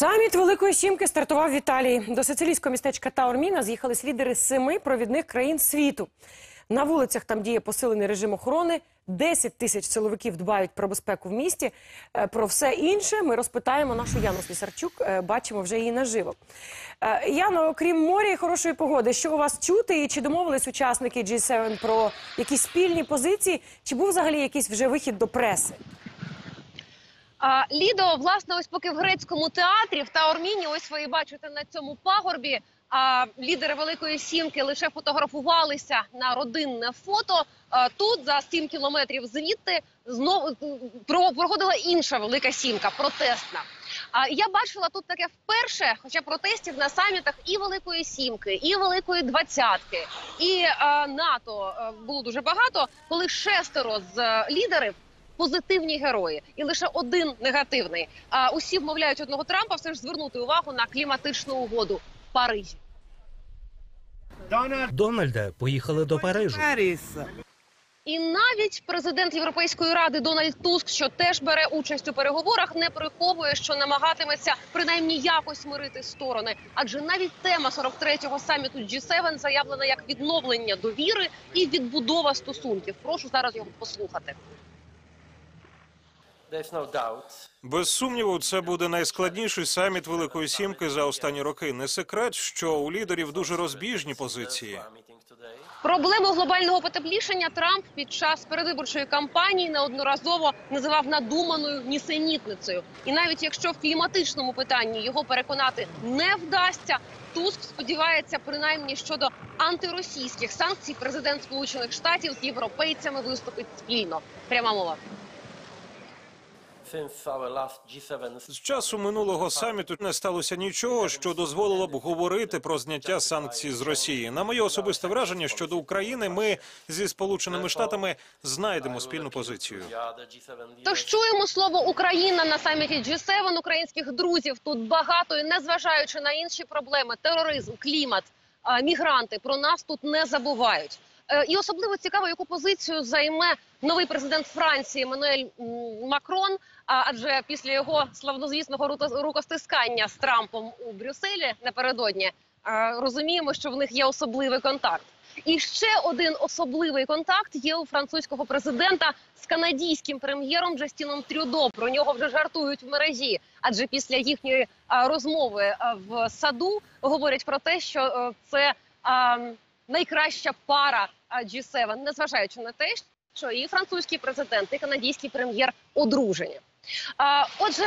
Саміт Великої Сімки стартував в Італії. До сицилійського містечка Таорміна з'їхались лідери семи провідних країн світу. На вулицях там діє посилений режим охорони. 10 тисяч силовиків дбають про безпеку в місті. Е, Про все інше ми розпитаємо нашу Яну Слісарчук. Е, Бачимо вже її наживо. Е, Яно, окрім моря і хорошої погоди, що у вас чути? І чи домовились учасники G7 про якісь спільні позиції? Чи був взагалі якийсь вже вихід до преси? А, Лідо, власне, ось поки в грецькому театрі в Таорміні, ось ви бачите на цьому пагорбі. А лідери Великої Сімки лише фотографувалися на родинне фото. А, тут за 7 кілометрів звідти знову проходила інша велика сімка, протестна. А я бачила тут таке вперше, хоча протестів на самітах і Великої Сімки, і Великої Двадцятки, і а, НАТО е, було дуже багато, коли шестеро з е, лідерів позитивні герої, і лише один негативний. А усі вмовляють одного Трампа все ж звернути увагу на кліматичну угоду в Парижі. Дональде, поїхали до Парижу. І навіть президент Європейської ради Дональд Туск, що теж бере участь у переговорах, не приховує, що намагатиметься принаймні якось мирити сторони. Адже навіть тема 43-го саміту G7 заявлена як відновлення довіри і відбудова стосунків. Прошу зараз його послухати. There's no. Без сумніву, це буде найскладніший саміт Великої Сімки за останні роки. Не секрет, що у лідерів дуже розбіжні позиції. Проблему глобального потеплішення Трамп під час передвиборчої кампанії неодноразово називав надуманою нісенітницею. І навіть якщо в кліматичному питанні його переконати не вдасться, Туск сподівається, принаймні щодо антиросійських санкцій, президент Сполучених Штатів з європейцями виступить спільно. Пряма мова. З часу минулого саміту не сталося нічого, що дозволило б говорити про зняття санкцій з Росії. На моє особисте враження щодо України, ми зі сполученими штатами знайдемо спільну позицію. the other G7 leaders, Тож чуємо слово Україна на саміті G7 українських друзів. Тут багато і незважаючи на інші проблеми: тероризм, клімат, а, мігранти про нас тут не забувають. Е, І особливо цікаво, яку позицію займе новий президент Франції Еммануель Макрон. Адже після його славнозвісного рукостискання з Трампом у Брюсселі напередодні е, розуміємо, що в них є особливий контакт. І ще один особливий контакт є у французького президента з канадійським прем'єром Джастіном Трюдо. Про нього вже жартують в мережі. Адже після їхньої розмови в саду говорять про те, що е, це найкраща пара а, G7, незважаючи на те, що і французький президент, і канадійський прем'єр одружені. Отже,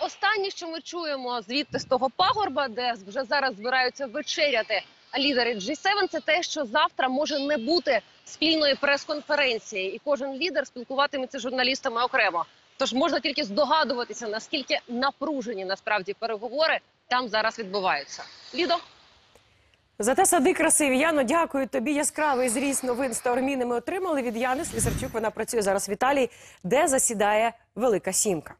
останнє, що ми чуємо звідти з того пагорба, де вже зараз збираються вечеряти лідери G7, це те, що завтра може не бути спільної прес-конференції, і кожен лідер спілкуватиметься з журналістами окремо. Тож можна тільки здогадуватися, наскільки напружені насправді переговори там зараз відбуваються. Лідо. Зате сади красиві. Яно, дякую тобі. Яскравий зріз новин з Таурміни ми отримали від Яни Слісарчук. Вона працює зараз в Італії, де засідає Велика Сімка.